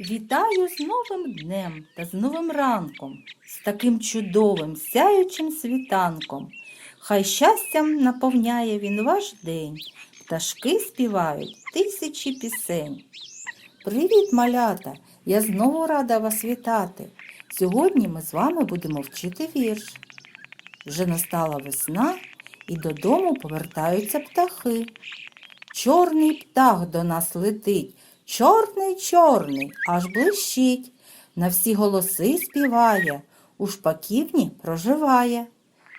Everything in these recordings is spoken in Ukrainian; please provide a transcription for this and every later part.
Вітаю з новим днем та з новим ранком, з таким чудовим сяючим світанком. Хай щастям наповняє він ваш день, пташки співають тисячі пісень. Привіт, малята! Я знову рада вас вітати. Сьогодні ми з вами будемо вчити вірш. Вже настала весна, і додому повертаються птахи. Чорний птах до нас летить, чорний, чорний, аж блищить, на всі голоси співає, у шпаківні проживає.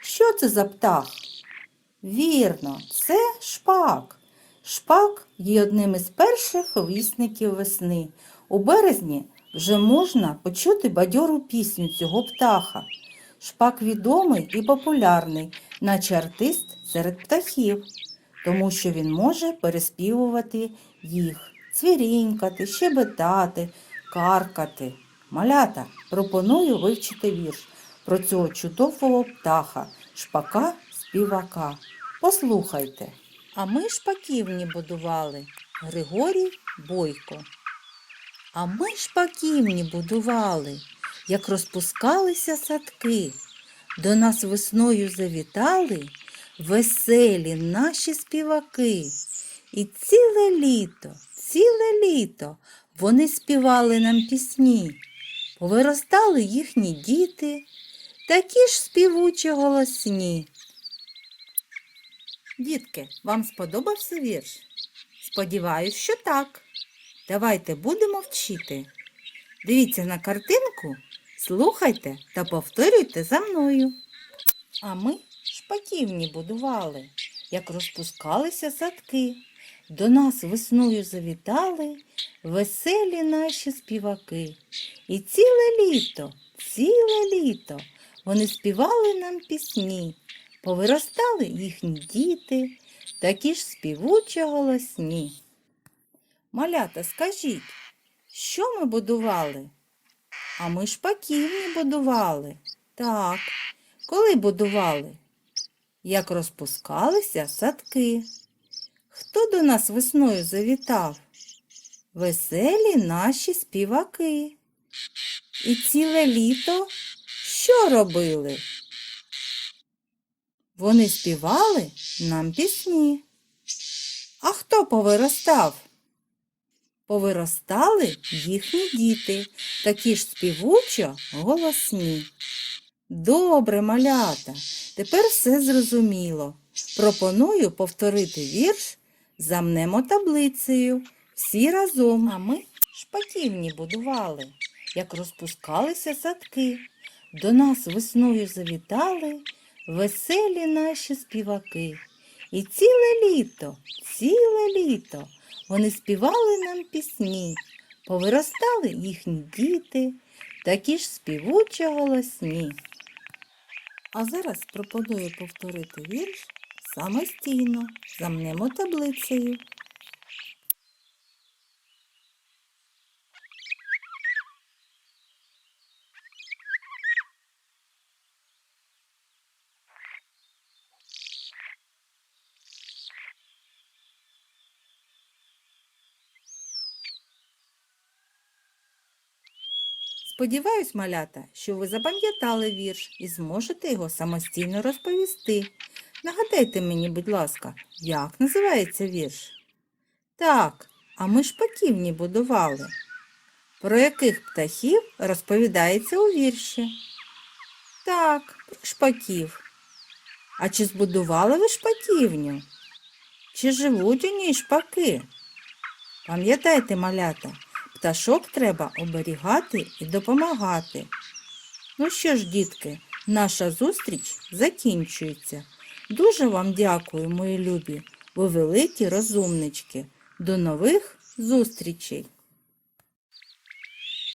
Що це за птах? Вірно, це шпак. Шпак є одним із перших вісників весни. У березні вже можна почути бадьору пісню цього птаха. Шпак відомий і популярний, наче артист серед птахів, тому що він може переспівувати їх, цвірінькати, щебетати, каркати. Малята, пропоную вивчити вірш про цього чудового птаха, шпака співака. Послухайте. А ми шпаківні будували Григорій Бойко. А ми шпаківні будували, як розпускалися садки. До нас весною завітали веселі наші співаки. І ціле літо, ціле літо вони співали нам пісні. Повиростали їхні діти, такі ж співучі голосні. Дітки, вам сподобався вірш? Сподіваюсь, що так. Давайте будемо вчити. Дивіться на картинку, слухайте та повторюйте за мною. А ми шпаківні будували, як розпускалися садки. До нас весною завітали веселі наші співаки. І ціле літо, ціле літо вони співали нам пісні. Повиростали їхні діти, такі ж співучі голосні. Малята, скажіть, що ми будували? А ми шпаківні будували. Так. Коли будували? Як розпускалися садки. Хто до нас весною завітав? Веселі наші співаки. І ціле літо що робили? Вони співали нам пісні. А хто повиростав? Повиростали їхні діти, такі ж співучо голосні. Добре, малята, тепер все зрозуміло. Пропоную повторити вірш замнемо таблицею. Всі разом. А ми шпаківні будували, як розпускалися садки. До нас весною завітали веселі наші співаки. І ціле літо, ціле літо вони співали нам пісні, повиростали їхні діти, такі ж співучі голосні. А зараз пропоную повторити вірш самостійно, замнемо таблицею. Сподіваюсь, малята, що ви запам'ятали вірш і зможете його самостійно розповісти. Нагадайте мені, будь ласка, як називається вірш? Так, а ми шпаківні будували. Про яких птахів розповідається у вірші? Так, про шпаків. А чи збудували ви шпаківню? Чи живуть у ній шпаки? Пам'ятайте, малята, пташок треба оберігати і допомагати. Ну що ж, дітки, наша зустріч закінчується. Дуже вам дякую, мої любі, ви великі розумнички. До нових зустрічей!